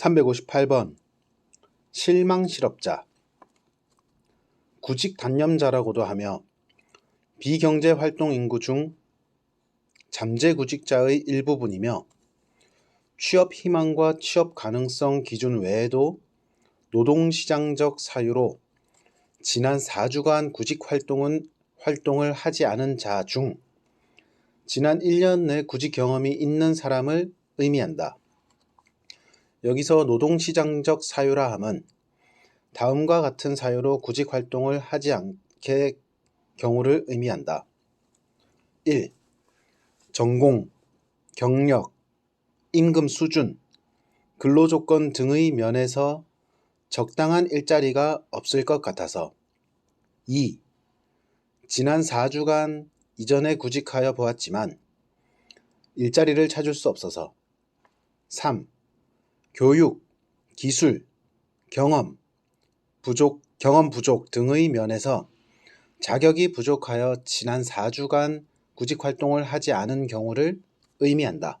358번 실망 실업자 구직 단념자라고도 하며 비경제 활동 인구 중 잠재 구직자의 일부분이며 취업 희망과 취업 가능성 기준 외에도 노동시장적 사유로 지난 4주간 구직 활동은 활동을 하지 않은 자 중 지난 1년 내 구직 경험이 있는 사람을 의미한다. 여기서 노동시장적 사유라 함은 다음과 같은 사유로 구직 활동을 하지 않게 경우를 의미한다. 1. 전공, 경력, 임금 수준, 근로 조건 등의 면에서 적당한 일자리가 없을 것 같아서 2. 지난 4주간 이전에 구직하여 보았지만 일자리를 찾을 수 없어서 3. 교육, 기술, 경험, 부족, 경험 부족 등의 면에서 자격이 부족하여 지난 4주간 구직 활동을 하지 않은 경우를 의미한다.